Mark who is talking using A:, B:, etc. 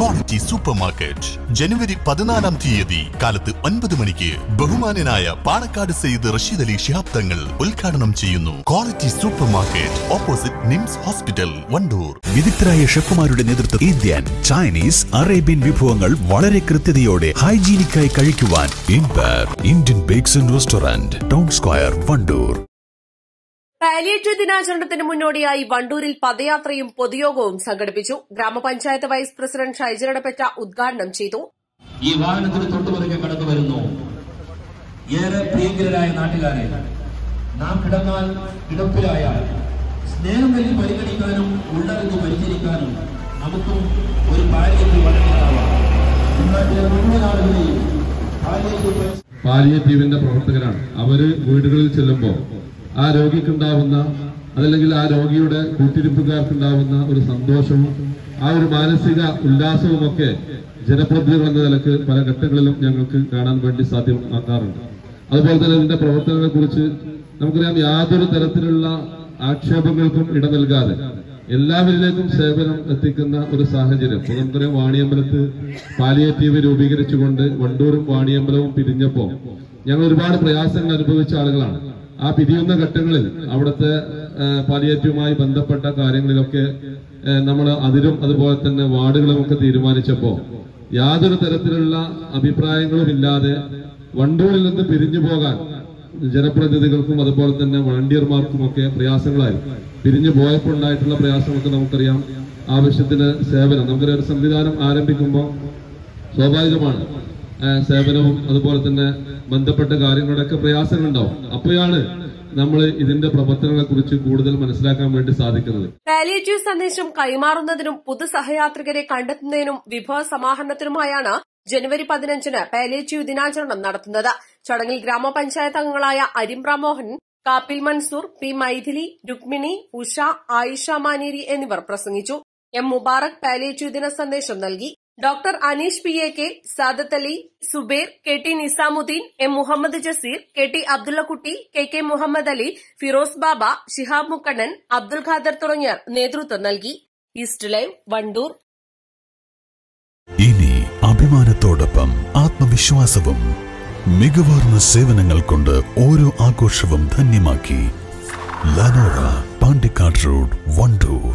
A: Quality super market ജനുവരി പതിനാലാം തീയതി കാലത്ത് ഒൻപത് മണിക്ക് ബഹുമാനനായ പാണക്കാട് സെയ്ദ് റഷീദ് അലി ഷിഹാബ് തങ്ങൾ ഉദ്ഘാടനം ചെയ്യുന്നു. Quality supermarket opposite NIMS hospital Wandoor.
B: വിദഗ്ധരായ ഷെഫുമാരുടെ നേതൃത്വം ഇന്ത്യൻ ചൈനീസ് അറേബ്യൻ വിഭവങ്ങൾ വളരെ കൃത്യതയോടെ ഹൈജീനിക്കായി കഴിക്കുവാൻ empire Indian bakes and restaurant town square Wandoor.
C: Palliative ദിനാചരണത്തിന് മുന്നോടിയായി വണ്ടൂരിൽ പദയാത്രയും പൊതുയോഗവും സംഘടിപ്പിച്ചു. ഗ്രാമപഞ്ചായത്ത് വൈസ് പ്രസിഡന്റ് ഷൈജലടപ്പറ്റ ഉദ്ഘാടനം ചെയ്തു.
D: ഈ വാഹനത്തിന് തൊട്ടുപുറകെ കടന്നു വരുന്നു ഏറെ പ്രിയങ്കരായ നാട്ടുകാരെ. നാം കിടന്നാൽ കിടപ്പിലായ സ്നേഹം നൽകി പരിഗണിക്കാനും ഉള്ളറിഞ്ഞ് പരിചരിക്കാനും നമുക്കും ഒരു പാലിയത്തിൽ വളരെയാവാം ഇന്നാട്ടിലെ മുഴുവൻ ആളുകളെയും പാലിയേറ്റീവ്
E: പാലിയേറ്റീവിന്റെ പ്രവർത്തകരാണ്. അവർ വീടുകളിൽ ചെല്ലുമ്പോൾ ആ രോഗിക്കുണ്ടാവുന്ന അതല്ലെങ്കിൽ ആ രോഗിയുടെ കൂട്ടിരിപ്പുകാർക്കുണ്ടാവുന്ന ഒരു സന്തോഷവും ആ ഒരു മാനസിക ഉല്ലാസവും ഒക്കെ ജനപ്രതിനിധികൾ എന്ന നിലയ്ക്ക് പല ഘട്ടങ്ങളിലും ഞങ്ങൾക്ക് കാണാൻ വേണ്ടി സാധ്യമാക്കാറുണ്ട്. അതുപോലെ തന്നെ ഇതിന്റെ പ്രവർത്തനങ്ങളെ കുറിച്ച് നമുക്കറിയാം യാതൊരു തരത്തിലുള്ള ആക്ഷേപങ്ങൾക്കും ഇട നൽകാതെ എല്ലാവരിലേക്കും സേവനം എത്തിക്കുന്ന ഒരു സാഹചര്യം. ഇപ്പൊ നമുക്കറിയാം വാണിയമ്പലത്ത് പാലിയേറ്റീവ് രൂപീകരിച്ചുകൊണ്ട് വണ്ടൂരും വാണിയമ്പലവും പിരിഞ്ഞപ്പോൾ ഞങ്ങൾ ഒരുപാട് പ്രയാസങ്ങൾ അനുഭവിച്ച ആളുകളാണ്. ആ പിരിയുന്ന ഘട്ടങ്ങളിൽ അവിടുത്തെ പാലിയേറ്റീവുമായി ബന്ധപ്പെട്ട കാര്യങ്ങളിലൊക്കെ നമ്മൾ അതിലും അതുപോലെ തന്നെ വാർഡുകളും ഒക്കെ തീരുമാനിച്ചപ്പോ യാതൊരു തരത്തിലുള്ള അഭിപ്രായങ്ങളും ഇല്ലാതെ വണ്ടൂരിൽ നിന്ന് പിരിഞ്ഞു പോകാൻ ജനപ്രതിനിധികൾക്കും അതുപോലെ തന്നെ വളണ്ടിയർമാർക്കും ഒക്കെ പ്രയാസങ്ങളായി. പിരിഞ്ഞു പോയപ്പോൾ ഉണ്ടായിട്ടുള്ള പ്രയാസമൊക്കെ നമുക്കറിയാം. ആവശ്യത്തിന് സേവനം. നമുക്കൊരു സംവിധാനം ആരംഭിക്കുമ്പോൾ സ്വാഭാവികമാണ്. സേവനവും അതുപോലെ തന്നെ ബന്ധപ്പെട്ട കാര്യങ്ങളുടെയൊക്കെ പ്രയാസങ്ങളുണ്ടാവും. അപ്പോഴാണ് നമ്മൾ ഇതിന്റെ പ്രവർത്തനങ്ങളെ കുറിച്ച് കൂടുതൽ മനസ്സിലാക്കാൻ വേണ്ടി സാധിക്കുന്നത്.
C: പാലിയേറ്റീവ് സന്ദേശം കൈമാറുന്നതിനും പുതു സഹയാത്രികരെ കണ്ടെത്തുന്നതിനും വിഭവ സമാഹരണത്തിനുമായാണ് ജനുവരി പതിനഞ്ചിന് പാലിയേറ്റീവ് ദിനാചരണം നടത്തുന്നത്. ചടങ്ങിൽ ഗ്രാമപഞ്ചായത്ത് അംഗങ്ങളായ അരിമ്ര കാപ്പിൽ മൻസൂർ പി മൈഥിലി രുക്മിണി ഉഷ ആയിഷ മാനേരി എന്നിവർ പ്രസംഗിച്ചു. എം മുബാറക് പാലിയേറ്റീവ് ദിന സന്ദേശം നൽകി. Doctor Aneesh P A K Sadath Ali Zubair K T Nizamuddin M Muhammad Jaseer K T Abdullakutty K K Muhammad Ali Firos Baba Shihab Mukkannan Abdul Khader തുടങ്ങിയവർ നേതൃത്വം നൽകി. East live Wandoor.
B: ഇനി അഭിമാനത്തോടൊപ്പം ആത്മവിശ്വാസവും മികവാർന്ന സേവനങ്ങൾ കൊണ്ട് ഓരോ ആഘോഷവും ധന്യമാക്കി. ലനോറ പാണ്ടിക്കാട് റോഡ് വണ്ടൂർ